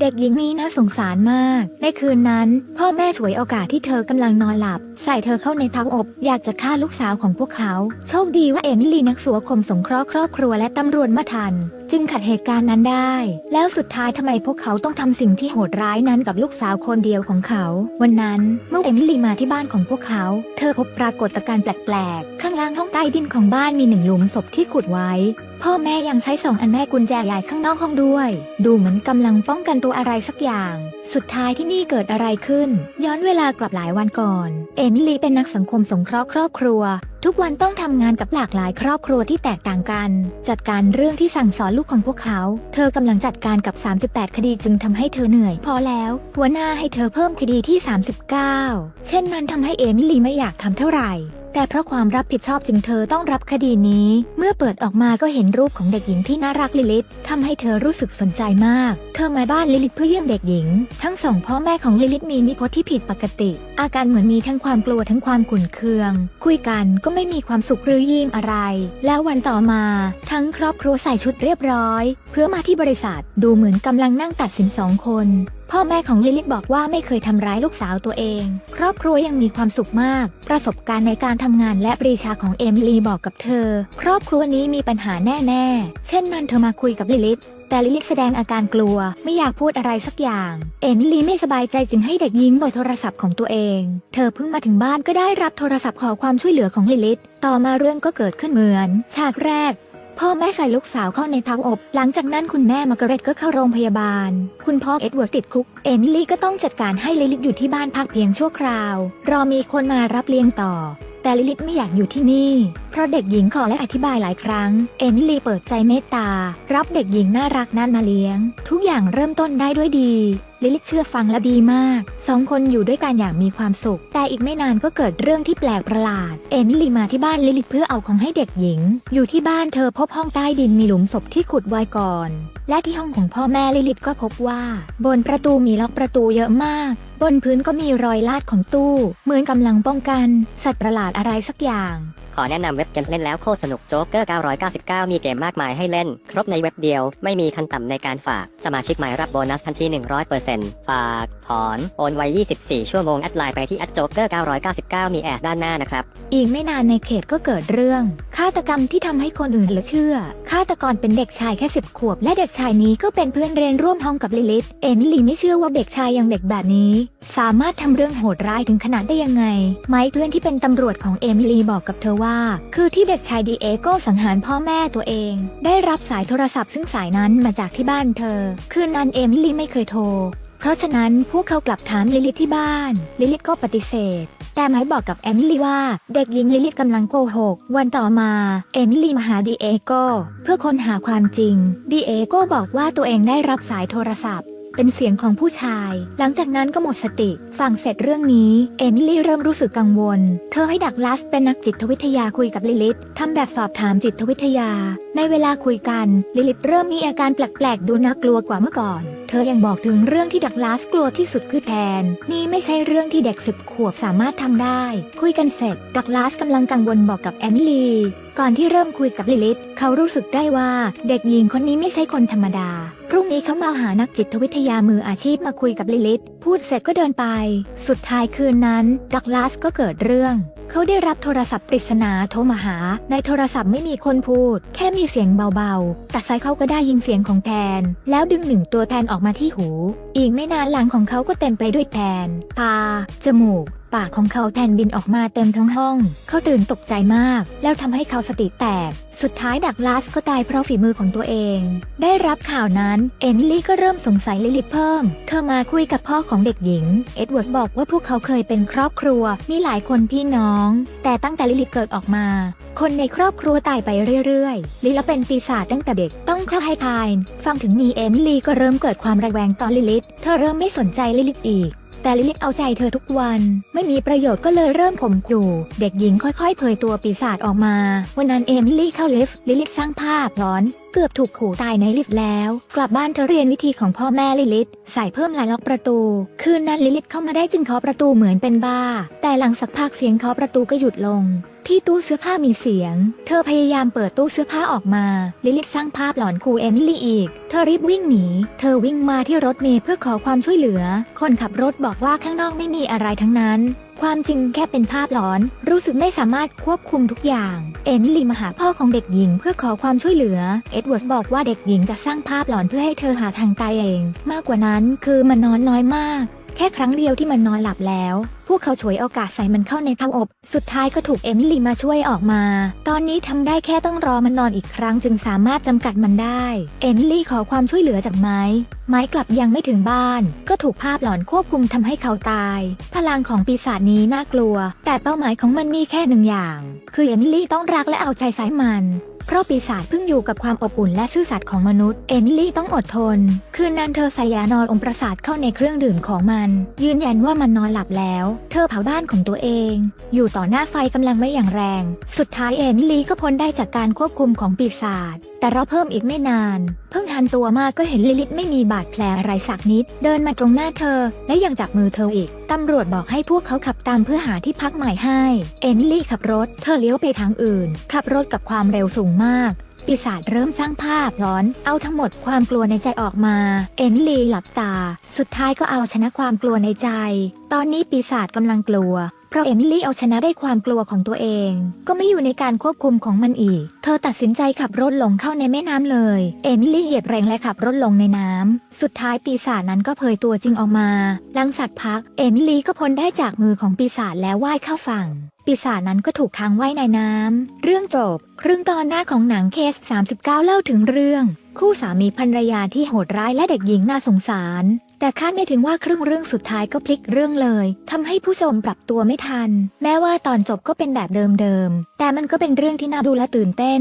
เด็กหญิงนี้น่าสงสารมาก ในคืนนั้น พ่อแม่ฉวยโอกาสที่เธอกำลังนอนหลับ ใส่เธอเข้าในเตาอบ อยากจะฆ่าลูกสาวของพวกเขา โชคดีว่าเอมิลีนักสัวคมสงเคราะห์ครอบครัวและตำรวจมาทัน จึงขัดเหตุการณ์นั้นได้ แล้วสุดท้ายทำไมพวกเขาต้องทำสิ่งที่โหดร้ายนั้นกับลูกสาวคนเดียวของเขา วันนั้นเมื่อเอมิลีมาที่บ้านของพวกเขา เธอพบปรากฏการณ์แปลกๆ ข้างล่างห้องใต้ดินของบ้านมีหนึ่งหลุมศพที่ขุดไว้ พ่อแม่ยังใช้สองอันแม่กุญแจใหญ่ข้างนอกห้องด้วย ดูเหมือนกำลังป้องกันตัวอะไรสักอย่าง สุดท้ายที่นี่เกิดอะไรขึ้น ย้อนเวลากลับหลายวันก่อน เอมิลีเป็นนักสังคมสงเคราะห์ครอบครัว ทุกวันต้องทำงานกับหลากหลายครอบครัวที่แตกต่างกัน จัดการเรื่องที่สั่งสอนลูกของพวกเขา เธอกำลังจัดการกับ 38 คดีจึงทำให้เธอเหนื่อย พอแล้ว หัวหน้าให้เธอเพิ่มคดีที่ 39 เช่นนั้นทำให้เอมิลีไม่อยากทำเท่าไหร่ แต่เพราะความรับผิดชอบจึงเธอต้องรับคดีนี้ เมื่อเปิดออกมาก็เห็นรูปของเด็กหญิงที่น่ารักลิลิตทำให้เธอรู้สึกสนใจมาก เธอมาบ้านลิลิตเพื่อเยี่ยมเด็กหญิง ทั้งสองพ่อแม่ของลิลิตมีนิพจน์ที่ผิดปกติ อาการเหมือนมีทั้งความกลัวทั้งความขุ่นเคือง คุยกันก็ไม่มีความสุขหรือยิ้มอะไร แล้ววันต่อมา ทั้งครอบครัวใส่ชุดเรียบร้อย เพื่อมาที่บริษัทดูเหมือนกำลังนั่งตัดสินสองคน พ่อแม่ของลิลิตบอกว่าไม่เคยทำร้ายลูกสาวตัวเอง ครอบครัวยังมีความสุขมาก ประสบการณ์ในการทำงานและปรีชาของเอมิลีบอกกับเธอ ครอบครัวนี้มีปัญหาแน่ๆ เช่นนั้นเธอมาคุยกับลิลิตแต่ลิลิตแสดงอาการกลัว ไม่อยากพูดอะไรสักอย่าง เอมิลีไม่สบายใจจึงให้เด็กหญิงเบอร์โทรศัพท์ของตัวเอง เธอเพิ่งมาถึงบ้านก็ได้รับโทรศัพท์ขอความช่วยเหลือของลิลิตต่อมาเรื่องก็เกิดขึ้นเหมือน ฉากแรก พ่อแม่ใส่ลูกสาวเข้าในเตาอบ หลังจากนั้นคุณแม่มาร์กาเร็ตก็เข้าโรงพยาบาล คุณพ่อเอ็ดเวิร์ดติดคุก เอมิลี่ก็ต้องจัดการให้ลิลิตอยู่ที่บ้านพักเพียงชั่วคราว รอมีคนมารับเลี้ยงต่อ แต่ลิลิตไม่อยากอยู่ที่นี่เพราะเด็กหญิงขอและอธิบายหลายครั้ง เอมิลีเปิดใจเมตตา รับเด็กหญิงน่ารักนั้นมาเลี้ยง ทุกอย่างเริ่มต้นได้ด้วยดี ลิลิเชื่อฟังและดีมาก สองคนอยู่ด้วยกันอย่างมีความสุข แต่อีกไม่นานก็เกิดเรื่องที่แปลกประหลาด เอมิลีมาที่บ้านลิลิเพื่อเอาของให้เด็กหญิง อยู่ที่บ้านเธอพบห้องใต้ดินมีหลุมศพที่ขุดไว้ก่อน และที่ห้องของพ่อแม่ลิลิก็พบว่า บนประตูมีล็อกประตูเยอะมากบนพื้นก็มีรอยลาดของตู้ เหมือนกำลังป้องกัน สัตว์ประหลาดอะไรสักอย่าง อแนะนำเว็บเกมส์เล่นแล้วโคตรสนุกโจ๊กเกอร์999 มีเกมมากมายให้เล่น ครบในเว็บเดียว ไม่มีขั้นต่ำในการฝาก สมาชิกใหม่รับโบนัสทันที 100%ฝาก ถอน โอนไว้ 24 ชั่วโมงแอดไลน์ไปที่แอดโจ๊กเกอร์999 มีแอดด้านหน้านะครับ อีกไม่นานในเขตก็เกิดเรื่อง ฆาตกรรมที่ทำให้คนอื่นเหลือเชื่อ ฆาตกรเป็นเด็กชายแค่สิบขวบ และเด็กชายนี้ก็เป็นเพื่อนเรียนร่วมห้องกับลิลิต เอมิลีไม่เชื่อว่าเด็กชายยังเด็กแบบนี้ สามารถทำเรื่องโหดร้ายถึงขนาดได้ยังไง ไมค์เพื่อนที่เป็นตำรวจของเอมิลีบอกกับเธอว่า คือที่เด็กชายดีเอโก้สังหารพ่อแม่ตัวเอง ได้รับสายโทรศัพท์ซึ่งสายนั้นมาจากที่บ้านเธอ คืนนั้นเอมิลีไม่เคยโทร เพราะฉะนั้นพวกเขากลับถามลิลิตที่บ้าน ลิลิตก็ปฏิเสธ แต่ไม้บอกกับเอมิลี่ว่า เด็กหญิงลิลิตกำลังโกหก วันต่อมาเอมิลี่มาหาดีเอโกเพื่อค้นหาความจริง ดีเอโกบอกว่าตัวเองได้รับสายโทรศัพท์เป็นเสียงของผู้ชาย หลังจากนั้นก็หมดสติ ฟังเสร็จเรื่องนี้ เอมิลี่เริ่มรู้สึกกังวล เธอให้ดักลาสเป็นนักจิตวิทยาคุยกับลิลิตทำแบบสอบถามจิตวิทยาในเวลาคุยกัน ลิลิตเริ่มมีอาการแปลกๆ ดูน่ากลัวกว่าเมื่อก่อน เธอยังบอกถึงเรื่องที่ดักลาสกลัวที่สุดคือแทน นี่ไม่ใช่เรื่องที่เด็กสิบขวบสามารถทำได้ คุยกันเสร็จ ดักลาสกำลังกังวลบอกกับแอมิลี ก่อนที่เริ่มคุยกับลิลิต เขารู้สึกได้ว่าเด็กหญิงคนนี้ไม่ใช่คนธรรมดา พรุ่งนี้เขามาหานักจิตวิทยามืออาชีพมาคุยกับลิลิต พูดเสร็จก็เดินไป สุดท้ายคืนนั้น ดักลาสก็เกิดเรื่อง เขาได้รับโทรศัพท์ปริศนาโทรมาหา ในโทรศัพท์ไม่มีคนพูด แค่มีเสียงเบาๆ แต่สายเขาก็ได้ยินเสียงของแทน แล้วดึงหนึ่งตัวแทนออกมาที่หู อีกไม่นานหลังของเขาก็เต็มไปด้วยแทน ตา จมูก ปากของเขาแทนบินออกมาเต็มทั้งห้อง เขาตื่นตกใจมาก แล้วทำให้เขาสติแตก สุดท้ายดักลาสก็ตายเพราะฝีมือของตัวเอง ได้รับข่าวนั้น เอมิลี่ก็เริ่มสงสัยลิลิเพิ่ม เธอมาคุยกับพ่อของเด็กหญิง เอ็ดเวิร์ดบอกว่าพวกเขาเคยเป็นครอบครัว มีหลายคนพี่น้อง แต่ตั้งแต่ลิลิเกิดออกมา คนในครอบครัวตายไปเรื่อยๆ ลิลิเป็นปีศาจตั้งแต่เด็ก ต้องเข้าให้ทาย ฟังถึงนี้เอมิลี่ก็เริ่มเกิดความระแวงต่อลิลิเธอเริ่มไม่สนใจลิลิอีก แต่ลิลิตเอาใจเธอทุกวัน ไม่มีประโยชน์ก็เลยเริ่มข่มขู่เด็กหญิงค่อยๆ เผยตัวปีศาจออกมา วันนั้นเอมิลี่เข้าลิฟต์ลิลิตสร้างภาพร้อน เกือบถูกขู่ตายในลิฟต์แล้ว กลับบ้านเธอเรียนวิธีของพ่อแม่ลิลิตใส่เพิ่มลายล็อกประตู คืนนั้นลิลิตเข้ามาได้จึงเคาะประตูเหมือนเป็นบ้า แต่หลังสักพักเสียงเคาะประตูก็หยุดลง ที่ตู้เสื้อผ้ามีเสียง เธอพยายามเปิดตู้เสื้อผ้าออกมา ลิลิตสร้างภาพหลอนครูเอมิลี่อีก เธอรีบวิ่งหนี เธอวิ่งมาที่รถเมล์เพื่อขอความช่วยเหลือ คนขับรถบอกว่าข้างนอกไม่มีอะไรทั้งนั้น ความจริงแค่เป็นภาพหลอน รู้สึกไม่สามารถควบคุมทุกอย่าง เอมิลี่มาหาพ่อของเด็กหญิงเพื่อขอความช่วยเหลือ เอ็ดเวิร์ดบอกว่าเด็กหญิงจะสร้างภาพหลอนเพื่อให้เธอหาทางตายเอง มากกว่านั้นคือมันนอนน้อยมาก แค่ครั้งเดียวที่มันนอนหลับแล้ว วกเขาฉวยโอกาสใส่มันเข้าในเตาอบ สุดท้ายก็ถูกเอมิลี่มาช่วยออกมา ตอนนี้ทำได้แค่ต้องรอมันนอนอีกครั้งจึงสามารถจำกัดมันได้ เอมิลี่ขอความช่วยเหลือจากไม้ไม้กลับยังไม่ถึงบ้าน ก็ถูกภาพหลอนควบคุมทำให้เขาตาย พลังของปีศาจนี้น่ากลัว แต่เป้าหมายของมันมีแค่หนึ่งอย่าง คือเอมิลี่ต้องรักและเอาใจใส่มัน เพราะปีศาจเพิ่งอยู่กับความอบอุ่นและซื่อสัตย์ของมนุษย์ เอมิลี่ต้องอดทน คืนนั้นเธอใส่ยานอนอมประสาทเข้าในเครื่องดื่มของมัน ยืนยันว่ามันนอนหลับแล้ว เธอเผาบ้านของตัวเอง อยู่ต่อหน้าไฟกำลังไม่อย่างแรง สุดท้ายเอมิลี่ก็พ้นได้จากการควบคุมของปีศาจแต่เราเพิ่มอีกไม่นาน เพิ่งหันตัวมาก็เห็นลิลิตไม่มีบาดแผลอะไรสักนิด เดินมาตรงหน้าเธอ และยังจับมือเธออีก ตำรวจบอกให้พวกเขาขับตามเพื่อหาที่พักใหม่ให้ เอมิลี่ขับรถ เธอเลี้ยวไปทางอื่น ขับรถกับความเร็วสูงมากปีศาจเริ่มสร้างภาพร้อน เอาทั้งหมดความกลัวในใจออกมา เอมิลีหลับตา สุดท้ายก็เอาชนะความกลัวในใจ ตอนนี้ปีศาจกำลังกลัว เพราะเอมิลี่เอาชนะได้ความกลัวของตัวเอง ก็ไม่อยู่ในการควบคุมของมันอีก เธอตัดสินใจขับรถลงเข้าในแม่น้ำเลย เอมิลี่เหยียบแรงและขับรถลงในน้ำ สุดท้ายปีศาจนั้นก็เผยตัวจริงออกมา หลังสักพัก เอมิลี่ก็พ้นได้จากมือของปีศาจแล้วว่ายเข้าฝั่งปีศาจนั้นก็ถูกทางไว้ในน้ำ เรื่องจบ ครึ่งตอนหน้าของหนังเคส 39 เล่าถึงเรื่อง คู่สามีภรรยาที่โหดร้ายและเด็กหญิงน่าสงสาร แต่คาดไม่ถึงว่าครึ่งเรื่องสุดท้ายก็พลิกเรื่องเลยทำให้ผู้ชมปรับตัวไม่ทัน แม้ว่าตอนจบก็เป็นแบบเดิมๆ แต่มันก็เป็นเรื่องที่น่าดูและตื่นเต้น